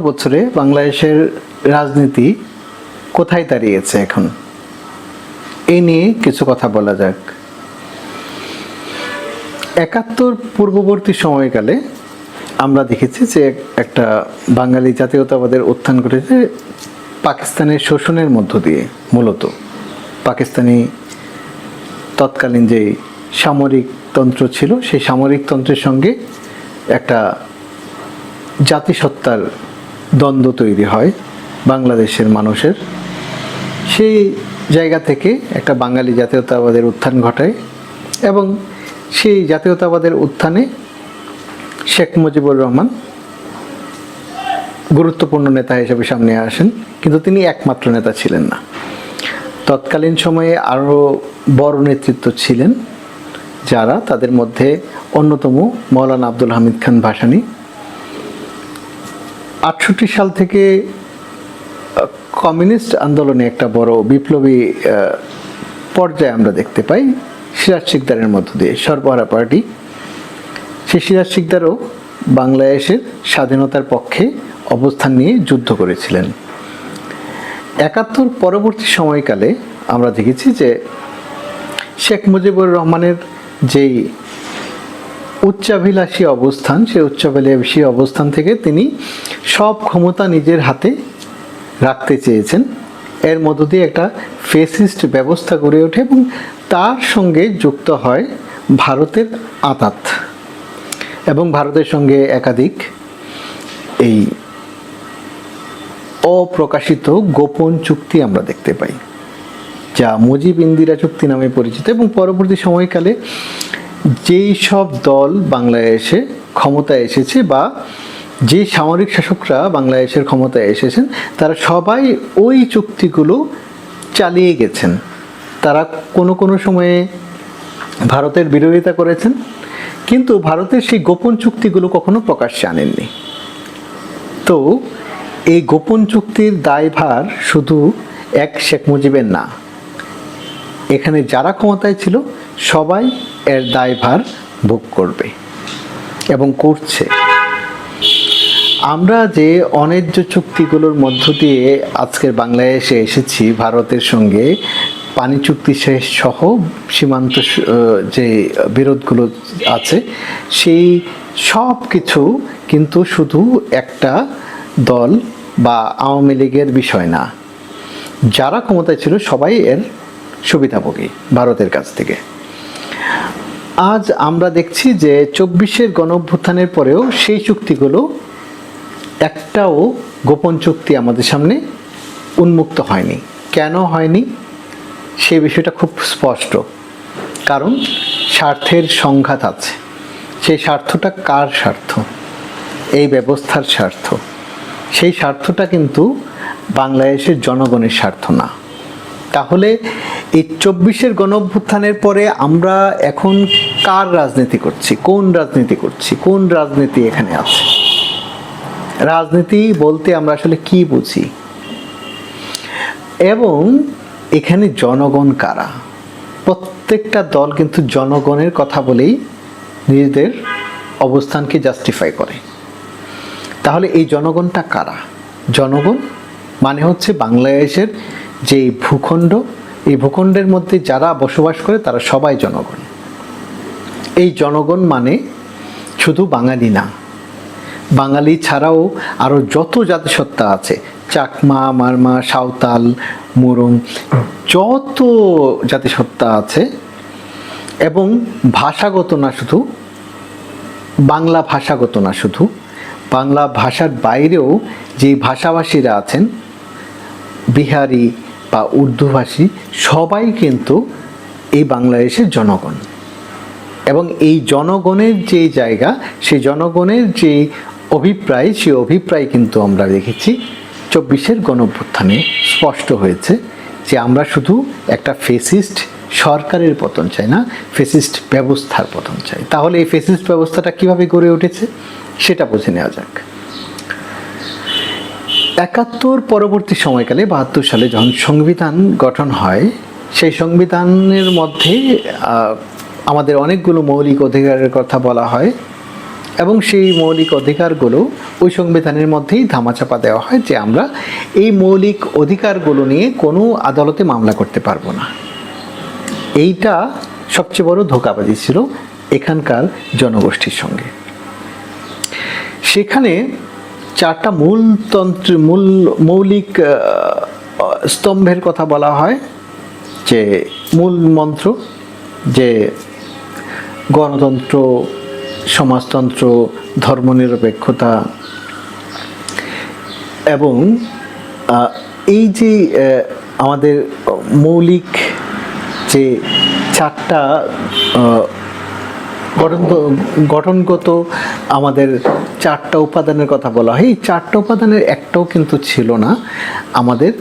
বছরে বাংলাদেশের রাজনীতি কোথায় দাঁড়িয়েছে এখন? এই নিয়ে কিছু কথা বলা যাক। একাত্তর পূর্ববর্তী সময়কালে আমরা দেখেছি যে একটা বাঙালি জাতীয়তাবাদের উত্থান ঘটেছে পাকিস্তানের শোষণের মধ্য দিয়ে, মূলত। পাকিস্তানি তৎকালীন যে সামরিক তন্ত্র ছিল, সেই সামরিক তন্ত্রের সঙ্গে একটা জাতিসত্তার দ্বন্দ্ব তৈরি হয় বাংলাদেশের মানুষের। সেই জায়গা থেকে একটা বাঙালি জাতীয়তাবাদের উত্থান ঘটায় এবং সেই জাতীয়তাবাদের উত্থানে শেখ মুজিবুর রহমান গুরুত্বপূর্ণ নেতা হিসেবে সামনে আসেন, কিন্তু তিনি একমাত্র নেতা ছিলেন না। তৎকালীন সময়ে আরও বড় নেতৃত্ব ছিলেন যারা, তাদের মধ্যে অন্যতম মৌলানা আব্দুল হামিদ খান ভাসানী আটষট্টি সাল থেকে কমিউনিস্ট আন্দোলনে একটা বড় বিপ্লবী পর্যায়ে আমরা দেখতে পাই, সিরাজ শিকদারের মধ্য দিয়ে সর্বহারা পার্টি। সে সিরাজ শিকদারও বাংলাদেশের স্বাধীনতার পক্ষে অবস্থান নিয়ে যুদ্ধ করেছিলেন। একাত্তর পরবর্তী সময়কালে আমরা দেখেছি যে শেখ মুজিবুর রহমানের যেই উচ্চাভিলাষী অবস্থান সেই উচ্চাভিলাষী অবস্থান থেকে তিনি সব ক্ষমতা নিজের হাতে রাখতে চেয়েছেন। এর মধ্য দিয়ে একটা ফেসিস্ট ব্যবস্থা গড়ে ওঠে এবং তার সঙ্গে যুক্ত হয় ভারতের আতাত এবং ভারতের সঙ্গে একাধিক এই অপ্রকাশিত গোপন চুক্তি আমরা দেখতে পাই, যা মুজিব ইন্দিরা চুক্তি নামে পরিচিত এবং পরবর্তী সময়কালে যেই সব দল বাংলাদেশে ক্ষমতায় এসেছে বা যে সামরিক শাসকরা বাংলাদেশের ক্ষমতায় এসেছেন, তারা সবাই ওই চুক্তিগুলো চালিয়ে গেছেন। তারা কোনো কোনো সময়ে ভারতের বিরোধিতা করেছেন, কিন্তু ভারতের সেই গোপন চুক্তিগুলো কখনো প্রকাশ্যে আনেননি। তো এই গোপন চুক্তির দায়ভার শুধু এক শেখ মুজিবের না এখানে যারা ক্ষমতায় ছিল, সবাই এর দায়ভার ভোগ করবে এবং করছে। আমরা যে অন্যায্য চুক্তিগুলোর মধ্য দিয়ে আজকের বাংলাদেশে এসেছি, ভারতের সঙ্গে পানি চুক্তি শেষ সহ সীমান্ত যে বিরোধগুলো আছে, সেই সব কিছু কিন্তু শুধু একটা দল বা আওয়ামী লীগের বিষয় না। যারা ক্ষমতায় ছিল, সবাই এর সুবিধাভোগী ভারতের কাছ থেকে। আজ আমরা দেখছি যে চব্বিশের গণ অভ্যুত্থানের পরেও সেই চুক্তিগুলো একটাও গোপন চুক্তি আমাদের সামনে উন্মুক্ত হয়নি। কেন হয়নি? সেই বিষয়টা খুব স্পষ্ট। কারণ স্বার্থের সংঘাত আছে। সেই স্বার্থটা কার স্বার্থ? এই ব্যবস্থার স্বার্থ। সেই স্বার্থটা কিন্তু বাংলাদেশের জনগণের স্বার্থ না। তাহলে এই চব্বিশের গণ অভ্যুত্থানের পরে আমরা এখন কার রাজনীতি করছি? কোন রাজনীতি করছি? কোন রাজনীতি এখানে আছে? রাজনীতি বলতে আমরা আসলে কি বুঝি? এবং এখানে জনগণ কারা? প্রত্যেকটা দল কিন্তু জনগণের কথা বলেই নিজেদের অবস্থানকে জাস্টিফাই করে। তাহলে এই জনগণটা কারা? জনগণ মানে হচ্ছে বাংলাদেশের যে ভূখণ্ড এই ভূখণ্ডের মধ্যে যারা বসবাস করে, তারা সবাই জনগণ। এই জনগণ মানে শুধু বাঙালি না। বাঙালি ছাড়াও আরও যত জাতিসত্তা আছে, চাকমা, মারমা, সাঁওতাল, মুরং, যত জাতিসত্তা আছে এবং ভাষাগত না শুধু, বাংলা ভাষাগত না শুধু, বাংলা ভাষার বাইরেও যে ভাষাভাষীরা আছেন, বিহারি বা উর্দুভাষী সবাই কিন্তু এই বাংলাদেশের জনগণ। এবং এই জনগণের যে জায়গা, সেই জনগণের যে অভিপ্রায়, সেই অভিপ্রায় কিন্তু আমরা দেখেছি চব্বিশের গণঅভ্যুত্থানে স্পষ্ট হয়েছে যে আমরা শুধু একটা ফেসিস্ট সরকারের পতন চাই না, ফেসিস্ট ব্যবস্থার পতন চাই। তাহলে এই ফেসিস্ট ব্যবস্থাটা কীভাবে গড়ে উঠেছে? সেটা বুঝে নেওয়া যাক। একাত্তর পরবর্তী সময়কালে বাহাত্তর সালে যখন সংবিধান গঠন হয়, সেই সংবিধানের মধ্যে আমাদের অনেকগুলো মৌলিক অধিকারের কথা বলা হয় এবং সেই মৌলিক অধিকারগুলো ওই সংবিধানের মধ্যেই ধামাচাপা দেওয়া হয় যে আমরা এই মৌলিক অধিকারগুলো নিয়ে কোনো আদালতে মামলা করতে পারব না। এইটা সবচেয়ে বড় ধোকাবাজি ছিল এখানকার জনগোষ্ঠীর সঙ্গে। সেখানে চারটা মূল তন্ত্র মূল, মৌলিক স্তম্ভের কথা বলা হয়, যে মূল মন্ত্র, যে গণতন্ত্র, সমাজতন্ত্র, ধর্মনিরপেক্ষতা এবং এই যে আমাদের মৌলিক যে চারটা গঠন, গঠনগত আমাদের চারটা উপাদানের কথা বলা হয়। এই চারটা উপাদানের একটাও কিন্তু ছিল না আমাদের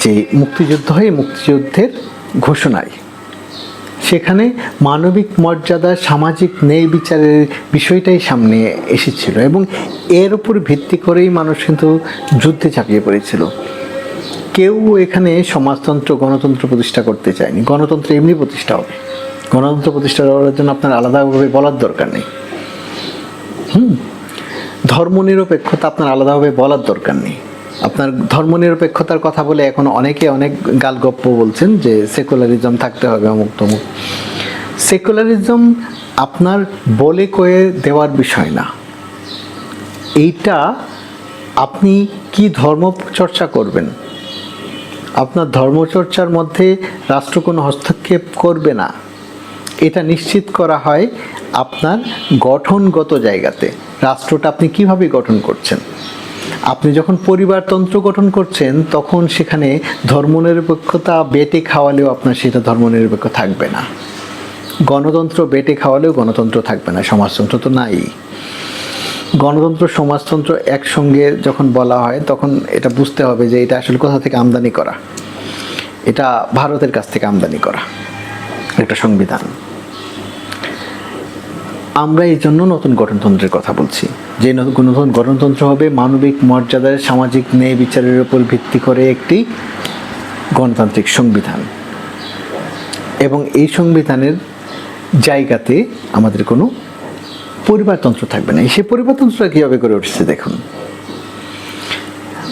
যে মুক্তিযুদ্ধ হয় মুক্তিযুদ্ধের ঘোষণায়। সেখানে মানবিক মর্যাদা, সামাজিক ন্যায় বিচারের বিষয়টাই সামনে এসেছিল এবং এর উপর ভিত্তি করেই মানুষ কিন্তু যুদ্ধে ঝাঁপিয়ে পড়েছিল। কেউ এখানে সমাজতন্ত্র, গণতন্ত্র প্রতিষ্ঠা করতে চায়নি। গণতন্ত্র এমনি প্রতিষ্ঠা হবে। গণতন্ত্র প্রতিষ্ঠা করার জন্য আপনার আলাদাভাবে বলার দরকার নেই। হুম? ধর্মনিরপেক্ষতা আপনার আলাদাভাবে বলার দরকার নেই। আপনার ধর্মনিরপেক্ষতার কথা বলে এখন অনেকে অনেক গালগপ্প বলছেন যে সেকুলারিজম থাকতে হবে অমুক তমুক। সেকুলারিজম আপনার বলে কয়ে দেওয়ার বিষয় না। এইটা আপনি কি ধর্ম চর্চা করবেন? আপনার ধর্মচর্চার মধ্যে রাষ্ট্র কোনো হস্তক্ষেপ করবে না। এটা নিশ্চিত করা হয় আপনার গঠনগত জায়গাতে রাষ্ট্রটা আপনি কীভাবে গঠন করছেন? আপনি যখন পরিবারতন্ত্র গঠন করছেন, তখন সেখানে ধর্মনিরপেক্ষতা বেটে খাওয়ালেও আপনার সেটা ধর্মনিরপেক্ষ থাকবে না। গণতন্ত্র বেটে খাওয়ালেও গণতন্ত্র থাকবে না, সমাজতন্ত্র তো নাই। গণতন্ত্র, সমাজতন্ত্র একসঙ্গে যখন বলা হয়, তখন এটা বুঝতে হবে যে এটা আসলে কোথা থেকে আমদানি করা। এটা ভারতের কাছ থেকে আমদানি করা। একটা সংবিধান। আমরা এই জন্য নতুন গঠনতন্ত্রের কথা বলছি। যে নতুন নতুন গণতন্ত্র হবে মানবিক মর্যাদার সামাজিক ন্যায় বিচারের উপর ভিত্তি করে একটি গণতান্ত্রিক সংবিধান। এবং এই সংবিধানের জায়গাতে আমাদের কোনো পরিবারতন্ত্র থাকবে না। সে পরিবারতন্ত্রটা কীভাবে করে উঠেছে দেখুন।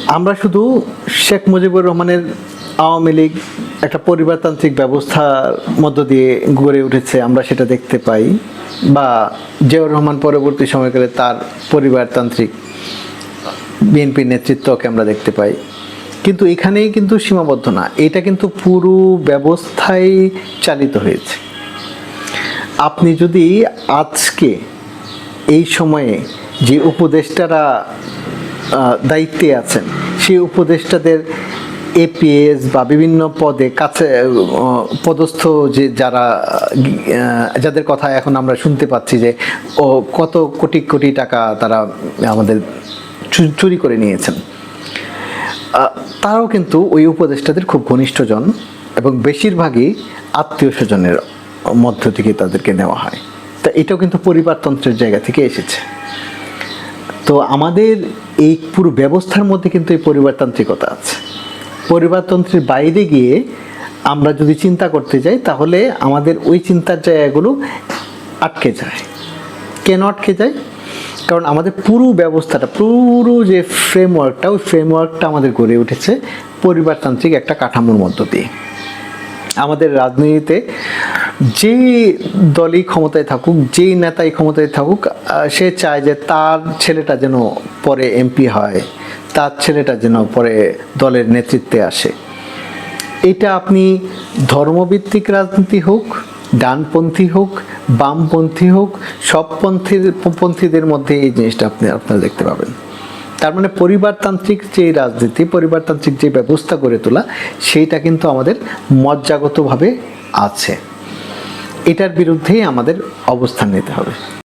আমরা শুধু শেখ মুজিবুর রহমানের আওয়ামী লীগ একটা পরিবারতান্ত্রিক ব্যবস্থার মধ্য দিয়ে গড়ে উঠেছে, আমরা সেটা দেখতে পাই। বা জিয়াউর রহমান পরবর্তী সময়কালে তার পরিবারতান্ত্রিক বিএনপির নেতৃত্বকে আমরা দেখতে পাই। কিন্তু এখানেই কিন্তু সীমাবদ্ধ না, এটা কিন্তু পুরো ব্যবস্থায় চালিত হয়েছে। আপনি যদি আজকে এই সময়ে যে উপদেষ্টারা দায়িত্বে আছেন, সেই উপদেষ্টাদের এপিএস বা বিভিন্ন পদে কাছে পদস্থ যে যারা যাদের কথা এখন আমরা শুনতে পাচ্ছি যে, ও কত কোটি কোটি টাকা তারা আমাদের চুরি করে নিয়েছেন। তারাও কিন্তু ওই উপদেষ্টাদের খুব ঘনিষ্ঠজন এবং বেশিরভাগই আত্মীয় স্বজনের মধ্য থেকে তাদেরকে নেওয়া হয়। তা এটাও কিন্তু পরিবারতন্ত্রের জায়গা থেকে এসেছে। তো আমাদের এই পুরো ব্যবস্থার মধ্যে কিন্তু এই পরিবারতান্ত্রিকতা আছে। পরিবারতন্ত্রের বাইরে গিয়ে আমরা যদি চিন্তা করতে যাই, তাহলে আমাদের ওই চিন্তার জায়গাগুলো আটকে যায়। কেন আটকে যায়? কারণ আমাদের পুরো ব্যবস্থাটা, পুরো যে ফ্রেমওয়ার্কটা ওই ফ্রেমওয়ার্কটা আমাদের গড়ে উঠেছে পরিবারতান্ত্রিক একটা কাঠামোর মধ্য দিয়ে। আমাদের রাজনীতিতে যে দলই ক্ষমতায় থাকুক, যেই নেতাই ক্ষমতায় থাকুক সে চায় যে তার ছেলেটা যেন পরে এমপি হয় তার ছেলেটা যেন পরে দলের নেতৃত্বে আসে। এটা আপনি ধর্মভিত্তিক রাজনীতি হোক, ডানপন্থী হোক, বামপন্থী হোক সব পন্থী পন্থীদের মধ্যে এই জিনিসটা আপনি আপনারা দেখতে পাবেন। তার মানে পরিবারতান্ত্রিক যে রাজনীতি, পরিবারতান্ত্রিক যে ব্যবস্থা গড়ে তোলা, সেইটা কিন্তু আমাদের মজ্জাগতভাবে আছে। এটার বিরুদ্ধেই আমাদের অবস্থান নিতে হবে।